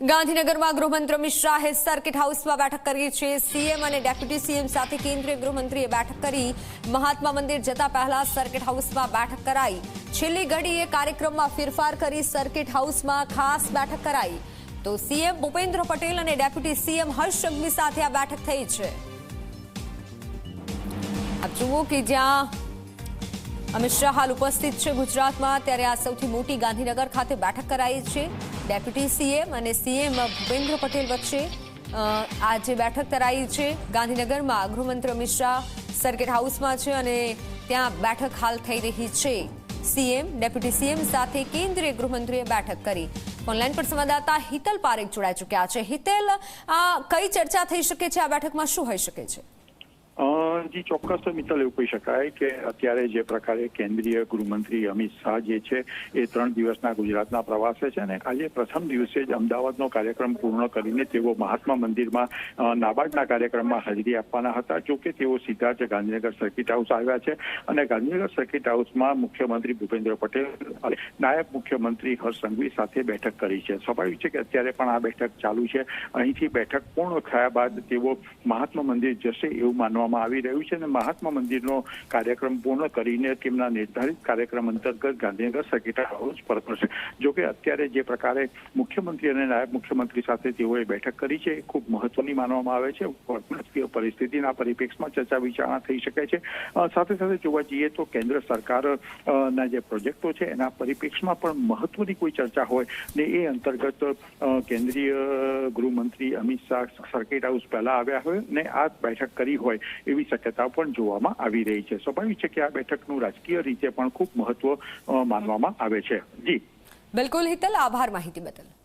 ગાંધીનગરમાં ગૃહમંત્રી અમિત શાહે સર્કિટ હાઉસમાં બેઠક કરી છે. સીએમ અને ડેપ્યુટી સીએમ સાથે કેન્દ્રીય ગૃહમંત્રીએ બેઠક કરી. મહાત્મા મંદિર જતા પહેલા સર્કિટ હાઉસમાં બેઠક કરાઈ. છેલ્લી ઘડીએ કાર્યક્રમમાં ફેરફાર કરી સર્કિટ હાઉસમાં ખાસ બેઠક કરાઈ. તો સીએમ ભૂપેન્દ્ર પટેલ અને ડેપ્યુટી સીએમ હર્ષ સંઘવી સાથે આ બેઠક થઈ છે. આપ જુઓ કે જ્યાં અમિત શાહ હાલ ઉપસ્થિત છે ગુજરાતમાં. ત્યારે આ સૌથી મોટી ગાંધીનગર ખાતે બેઠક કરાઈ છે. ડેપ્યુટી સીએમ અને સીએમ ભૂપેન્દ્ર પટેલ વચ્ચે આજે બેઠક કરાઈ છે, ગાંધીનગરમાં ગૃહમંત્રી અમિત શાહ સર્કિટ હાઉસમાં છે અને ત્યાં બેઠક હાલ થઈ રહી છે. સીએમ, ડેપ્યુટી સીએમ સાથે કેન્દ્રીય ગૃહમંત્રીએ બેઠક કરી. ઓનલાઈન પર સંવાદદાતા હિતલ પારેખ જોડાઈ ચૂક્યા છે. હિતલ, આ કઈ ચર્ચા થઈ શકે છે? આ બેઠકમાં શું હોઈ શકે છે? અ, જી ચોક્કસ મિત્તલ એવું કહી શકાય કે અત્યારે જે પ્રકારે કેન્દ્રીય ગૃહમંત્રી અમિત શાહ જે છે એ ત્રણ દિવસના ગુજરાતના પ્રવાસે છે અને આજે પ્રથમ દિવસે જ અમદાવાદનો કાર્યક્રમ પૂર્ણ કરીને તેઓ મહાત્મા મંદિરમાં નાબાર્ડના કાર્યક્રમમાં હાજરી આપવાના હતા. જોકે તેઓ સીધા જ ગાંધીનગર સર્કિટ હાઉસ આવ્યા છે અને ગાંધીનગર સર્કિટ હાઉસમાં મુખ્યમંત્રી ભૂપેન્દ્ર પટેલ અને નાયબ મુખ્યમંત્રી હર્ષ સંઘવી સાથે બેઠક કરી છે. સ્વાભાવિક છે કે અત્યારે પણ આ બેઠક ચાલુ છે. અહીંથી બેઠક પૂર્ણ થયા બાદ તેઓ મહાત્મા મંદિર જશે એવું માનવામાં આવી રહ્યું છે અને મહાત્મા મંદિરનો કાર્યક્રમ પૂર્ણ કરીને તેમના નિર્ધારિત કાર્યક્રમ અંતર્ગત ગાંધીનગર સર્કિટ હાઉસ પરતશે જોકે અત્યારે જે પ્રકારે મુખ્યમંત્રી અને નાયબ મુખ્યમંત્રી સાથે તેઓએ બેઠક કરી છે, એ ખૂબ મહત્વની માનવામાં આવે છે. વર્તમાન પરિસ્થિતિના પરિપ્રેક્ષમાં ચર્ચા વિચારણા થઈ શકે છે. સાથે સાથે જોવા જઈએ તો કેન્દ્ર સરકાર ના જે પ્રોજેક્ટો છે, એના પરિપ્રેક્ષમાં પણ મહત્વની કોઈ ચર્ચા હોય ને એ અંતર્ગત કેન્દ્રીય ગૃહમંત્રી અમિત શાહ સર્કિટ હાઉસ પહેલા આવ્યા હોય ને આ બેઠક કરી હોય એવી શક્યતા પણ જોવામાં આવી રહી છે. સ્વાભાવિક છે કે આ બેઠકનું રાજકીય રીતે પણ ખૂબ મહત્વ માનવામાં આવે છે. જી. બિલકુલ હિતલ, આભાર માહિતી બદલ.